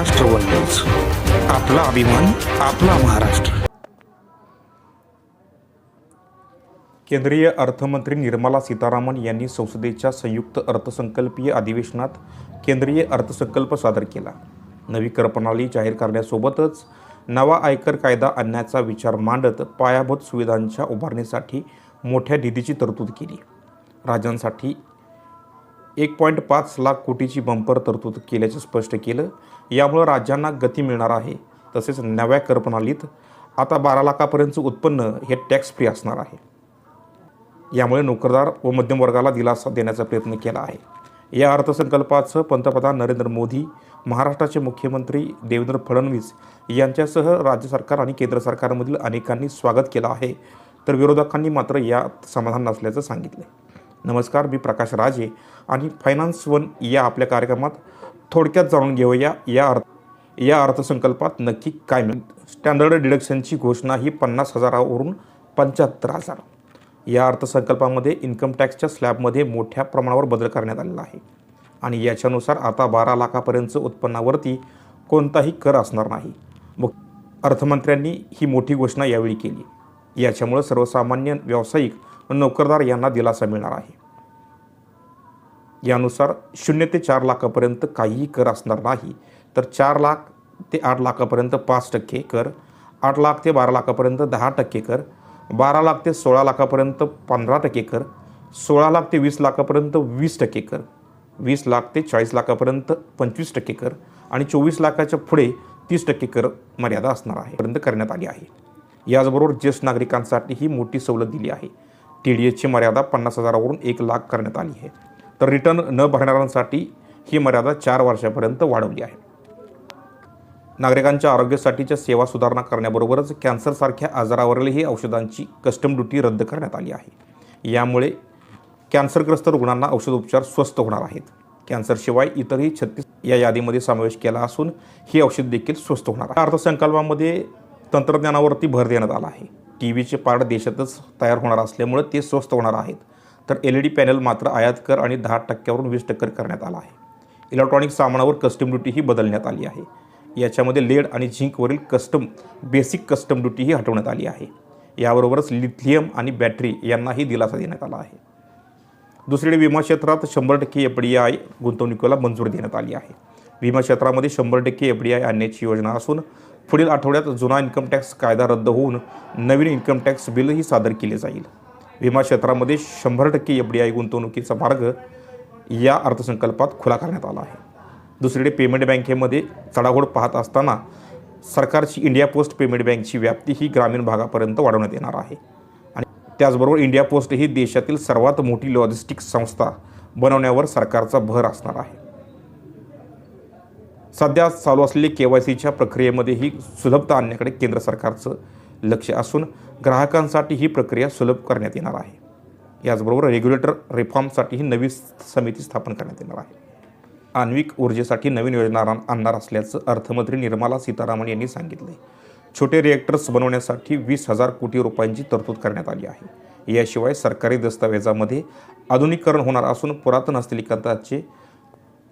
Maharashtra one news आपला अभिमान आपला महाराष्ट्र. केंद्रीय अर्थमंत्री निर्मला सीतारामन यांनी संसदेच्या संयुक्त अर्थसंकल्पीय अधिवेशनात केंद्रीय अर्थसंकल्प सादर केला. नवी कर प्रणाली जाहीर करण्यासोबतच नवा आयकर कायदा आणण्याचा विचार मांडत पायाभूत सुविधांच्या उभारणीसाठी मोठ्या निधीची तरतूद केली. राज्यांसाठी एक पॉईंट पाच लाख कोटीची बंपर तरतूद केल्याचे स्पष्ट केलं. यामुळं राज्यांना गती मिळणार आहे. तसेच नव्या करप्रणालीत आता बारा लाखापर्यंतचं उत्पन्न हे टॅक्स फ्री असणार आहे. यामुळे नोकरदार व मध्यमवर्गाला दिलासा देण्याचा प्रयत्न केला आहे. या अर्थसंकल्पाचं पंतप्रधान नरेंद्र मोदी महाराष्ट्राचे मुख्यमंत्री देवेंद्र फडणवीस यांच्यासह राज्य सरकार आणि केंद्र सरकारमधील अनेकांनी स्वागत केलं आहे. तर विरोधकांनी मात्र यात समाधान नसल्याचं सांगितलं नमस्कार मी प्रकाश राजे आणि फायनान्स वन या आपल्या कार्यक्रमात थोडक्यात जाणून घेऊया. या अर्थ या अर्थसंकल्पात नक्की काय मिळेल? स्टँडर्ड डिडक्शनची घोषणा ही पन्नास हजारावरून पंच्याहत्तर हजार. या अर्थसंकल्पामध्ये इन्कम टॅक्सच्या स्लॅबमध्ये मोठ्या प्रमाणावर बदल करण्यात आलेला आहे. आणि याच्यानुसार आता बारा लाखापर्यंतचं उत्पन्नावरती कोणताही कर असणार नाही. मग अर्थमंत्र्यांनी ही मोठी घोषणा यावेळी केली. याच्यामुळं सर्वसामान्य व्यावसायिक नोकरदार यांना दिलासा मिळणार आहे. यानुसार शून्य ते चार लाखापर्यंत काहीही कर असणार नाही तर चार लाख ते आठ लाखापर्यंत पाच टक्के कर आठ लाख ते बारा लाखापर्यंत दहा टक्के कर बारा लाख ते सोळा लाखापर्यंत पंधरा टक्के कर सोळा लाख ते वीस लाखापर्यंत वीस टक्के कर वीस लाख ते चाळीस लाखापर्यंत पंचवीस टक्के कर आणि चोवीस लाखाच्या पुढे तीस टक्के कर मर्यादा असणार आहे पर्यंत करण्यात आली आहे. याचबरोबर ज्येष्ठ नागरिकांसाठी ही मोठी सवलत दिली आहे. टी डी एसची मर्यादा पन्नास हजारावरून एक लाख करण्यात आली आहे. तर रिटर्न न भरणाऱ्यांसाठी ही मर्यादा चार वर्षापर्यंत वाढवली आहे. नागरिकांच्या आरोग्यासाठीच्या सेवा सुधारणा करण्याबरोबरच कॅन्सरसारख्या आजारावरीलही औषधांची कस्टम ड्युटी रद्द करण्यात आली आहे. यामुळे कॅन्सरग्रस्त रुग्णांना औषधोपचार स्वस्त होणार आहेत. कॅन्सरशिवाय इतरही छत्तीस या यादीमध्ये समावेश केला असून ही औषध देखील स्वस्त होणार अर्थसंकल्पामध्ये तंत्रज्ञानावरती भर देण्यात आला आहे. टी व्हीचे पार्ट देशातच तयार होणार असल्यामुळे ते स्वस्त होणार आहेत. तर एल ई डी पॅनल मात्र आयात कर आणि दहा टक्क्यावरून वीस टक्के करण्यात आला आहे. इलेक्ट्रॉनिक सामानावर कस्टम ड्युटीही बदलण्यात आली आहे. याच्यामध्ये लेड आणि झिंकवरील कस्टम बेसिक कस्टम ड्युटीही हटवण्यात आली आहे. याबरोबरच लिथियम आणि बॅटरी यांनाही दिलासा देण्यात आला आहे. दुसरीकडे विमा क्षेत्रात शंभर टक्के एफ डी आय गुंतवणुकीला मंजूर देण्यात आली आहे. विमा क्षेत्रामध्ये शंभर टक्के एफ डी आय आणण्याची योजना असून पुढील आठवड्यात जुना इन्कम टॅक्स कायदा रद्द होऊन नवीन इन्कम टॅक्स बिलही सादर केले जाईल. विमा क्षेत्रामध्ये शंभर टक्के एफ डी आय गुंतवणुकीचा मार्ग या अर्थसंकल्पात खुला करण्यात आला आहे. दुसरीकडे पेमेंट बँकेमध्ये चढाओढ पाहत असताना सरकारची इंडिया पोस्ट पेमेंट बँकची व्याप्ती ही ग्रामीण भागापर्यंत वाढवण्यात येणार आहे. आणि त्याचबरोबर इंडिया पोस्ट ही देशातील सर्वात मोठी लॉजिस्टिक्स संस्था बनवण्यावर सरकारचा भर असणार आहे. सध्या चालू असलेली के वाय सीच्या प्रक्रियेमध्ये ही सुलभता आणण्याकडे केंद्र सरकारचं लक्ष असून ग्राहकांसाठी ही प्रक्रिया सुलभ करण्यात येणार आहे. याचबरोबर रेग्युलेटर रिफॉर्मसाठी ही नवी समिती स्थापन करण्यात येणार आहे. आण्विक ऊर्जेसाठी नवीन योजना आणणार असल्याचं अर्थमंत्री निर्मला सीतारामन यांनी सांगितले छोटे रिएक्टर्स बनवण्यासाठी वीस हजार कोटी रुपयांची तरतूद करण्यात आली आहे. याशिवाय सरकारी दस्तावेजामध्ये आधुनिकीकरण होणार असून पुरातन असलेली कंत्राचे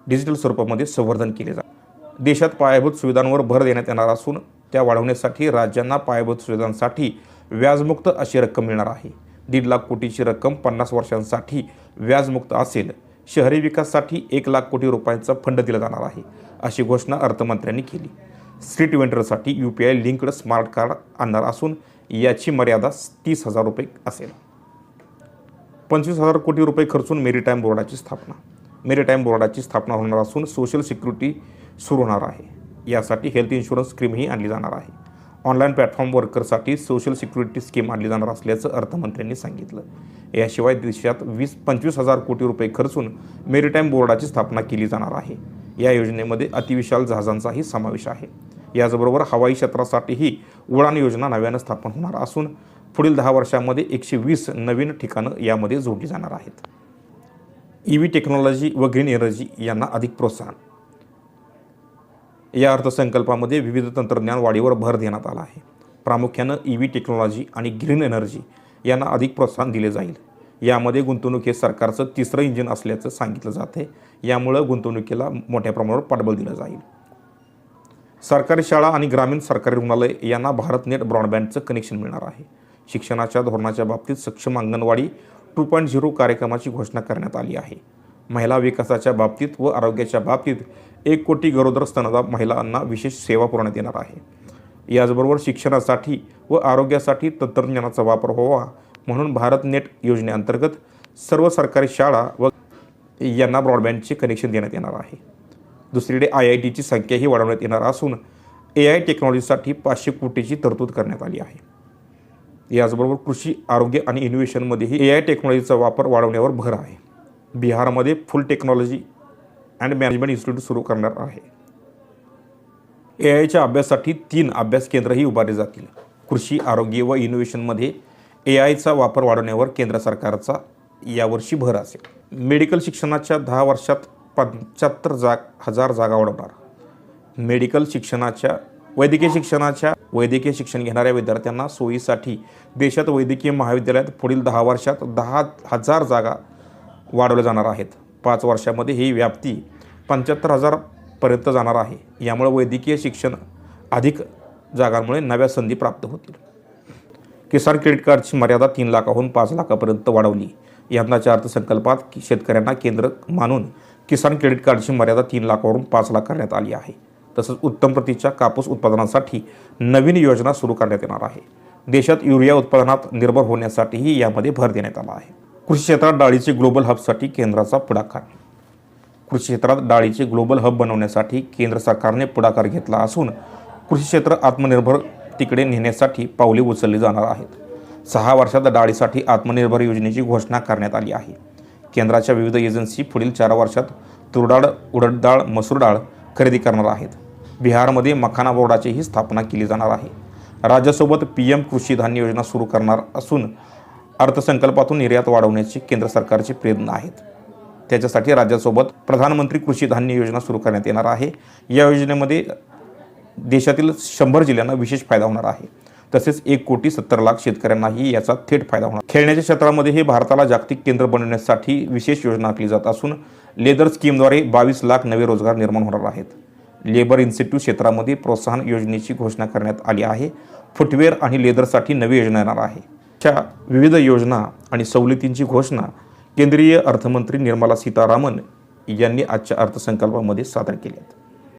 डिजिटल स्वरूपामध्ये संवर्धन केले जाते देशात पायाभूत सुविधांवर भर देण्यात येणार असून त्या वाढवण्यासाठी राज्यांना पायाभूत सुविधांसाठी व्याजमुक्त अशी रक्कम मिळणार आहे. दीड लाख कोटीची रक्कम पन्नास वर्षांसाठी व्याजमुक्त असेल. शहरी विकासासाठी एक लाख कोटी रुपयांचा फंड दिला जाणार आहे अशी घोषणा अर्थमंत्र्यांनी केली. Street वेंडरसाठी U P I linked smart card आणणार असून याची मर्यादा तीस हजार रुपये असेल. पंचवीस हजार कोटी रुपये खर्चून मेरीटाईम बोर्डाची स्थापना. मेरीटाईम बोर्डाची स्थापना होणार असून सोशल सिक्युरिटी सुरू होणार आहे. यासाठी हेल्थ इन्शुरन्स स्कीमही आणली जाणार आहे. ऑनलाईन प्लॅटफॉर्म वर्करसाठी सोशल सिक्युरिटी स्कीम आणली जाणार असल्याचं अर्थमंत्र्यांनी सांगितलं. याशिवाय देशात वीस पंचवीस हजार कोटी रुपये खर्चून मेरीटाईम बोर्डाची स्थापना केली जाणार आहे. या योजनेमध्ये अतिविशाल जहाजांचाही समावेश आहे. याचबरोबर हवाई क्षेत्रासाठीही उडान योजना नव्यानं स्थापन होणार असून पुढील दहा वर्षामध्ये एकशे वीस नवीन ठिकाणं यामध्ये जोडली जाणार आहेत. ई व्ही टेक्नॉलॉजी व ग्रीन एनर्जी यांना अधिक प्रोत्साहन. या अर्थसंकल्पामध्ये विविध तंत्रज्ञान वाढीवर भर देण्यात आला आहे. प्रामुख्यानं ई व्ही टेक्नॉलॉजी आणि ग्रीन एनर्जी यांना अधिक प्रोत्साहन दिले जाईल. यामध्ये गुंतवणूक हे सरकारचं तिसरं इंजिन असल्याचं सांगितलं जाते यामुळं गुंतवणुकीला मोठ्या प्रमाणावर पाठबळ दिलं जाईल. सरकारी शाळा आणि ग्रामीण सरकारी रुग्णालय यांना भारतनेट ब्रॉडबँडचं कनेक्शन मिळणार आहे. शिक्षणाच्या धोरणाच्या बाबतीत सक्षम अंगणवाडी टू पॉईंट झिरो कार्यक्रमाची घोषणा करण्यात आली आहे. महिला विकासाच्या बाबतीत व आरोग्याच्या बाबतीत एक कोटी गरोदर स्तनदा महिलांना विशेष सेवा पुरवण्यात येणार आहे. याचबरोबर शिक्षणासाठी व आरोग्यासाठी तंत्रज्ञानाचा वापर व्हावा म्हणून भारत नेट योजनेअंतर्गत सर्व सरकारी शाळा व यांना ब्रॉडबँडचे कनेक्शन देण्यात येणार आहे. दुसरीकडे आय आय टीची संख्याही वाढवण्यात येणार असून ए आय टेक्नॉलॉजीसाठी पाचशे कोटीची तरतूद करण्यात आली आहे. याचबरोबर कृषी आरोग्य आणि इनोव्हेशनमध्येही ए आय टेक्नॉलॉजीचा वापर वाढवण्यावर भर आहे. बिहारमध्ये food technology and management institute सुरू करणार आहे. ए आयच्या अभ्यासासाठी तीन अभ्यास केंद्रही उभारले जातील. कृषी आरोग्य व इनोव्हेशनमध्ये ए आयचा वापर वाढवण्यावर केंद्र सरकारचा यावर्षी भर असेल. मेडिकल शिक्षणाच्या दहा वर्षात पंच्याहत्तर जाग हजार जागा वाढवणार. मेडिकल शिक्षणाच्या वैद्यकीय शिक्षणाच्या वैद्यकीय शिक्षण घेणाऱ्या विद्यार्थ्यांना सोयीसाठी देशात वैद्यकीय महाविद्यालयात पुढील दहा वर्षात दहा हजार जागा वाढवल्या जाणार आहेत. पाच वर्षामध्ये ही व्याप्ती पंच्याहत्तर हजारपर्यंत जाणार आहे. यामुळे वैद्यकीय शिक्षण अधिक जागांमुळे नव्या संधी प्राप्त होतील. किसान क्रेडिट कार्डची मर्यादा तीन लाखाहून पाच लाखापर्यंत वाढवली. यंदाच्या अर्थसंकल्पात शेतकऱ्यांना केंद्र मानून किसान क्रेडिट कार्डची मर्यादा तीन लाखावरून पाच लाख करण्यात आली आहे. तसंच उत्तम प्रतीच्या कापूस उत्पादनासाठी नवीन योजना सुरू करण्यात येणार आहे. देशात युरिया उत्पादनात निर्भर होण्यासाठीही यामध्ये भर देण्यात आला आहे. कृषी क्षेत्रात डाळीचे ग्लोबल हबसाठी केंद्राचा पुढाकार. कृषी क्षेत्रात डाळीचे ग्लोबल हब बनवण्यासाठी केंद्र सरकारने पुढाकार घेतला असून कृषी क्षेत्र आत्मनिर्भर तिकडे नेण्यासाठी पावले उचलली जाणार आहेत. सहा वर्षात डाळीसाठी आत्मनिर्भर योजनेची घोषणा करण्यात आली आहे. केंद्राच्या विविध एजन्सी पुढील चार वर्षात तुरडाळ उडद डाळ मसूर डाळ खरेदी करणार आहेत. बिहारमध्ये मखाना बोर्डाचीही स्थापना केली जाणार आहे. राज्यासोबत पी एम कृषी धान्य योजना सुरू करणार असून अर्थसंकल्पातून निर्यात वाढवण्याचे केंद्र सरकारचे प्रयत्न आहेत. त्याच्यासाठी राज्यासोबत प्रधानमंत्री कृषी धान्य योजना सुरू करण्यात येणार आहे. या योजनेमध्ये देशातील शंभर जिल्ह्यांना विशेष फायदा होणार आहे. तसेच एक कोटी सत्तर लाख शेतकऱ्यांनाही याचा थेट फायदा होणार. खेळण्याच्या क्षेत्रामध्ये हे भारताला जागतिक केंद्र बनवण्यासाठी विशेष योजना आखली जात असून लेदर स्कीमद्वारे बावीस लाख नवे रोजगार निर्माण होणार आहेत. लेबर इन्स्टिट्यूट क्षेत्रामध्ये प्रोत्साहन योजनेची घोषणा करण्यात आली आहे. फुटवेअर आणि लेदरसाठी नवी योजना येणार आहे. च्या विविध योजना आणि सवलतींची घोषणा केंद्रीय अर्थमंत्री निर्मला सीतारामन यांनी आजच्या अर्थसंकल्पामध्ये सादर केली आहेत.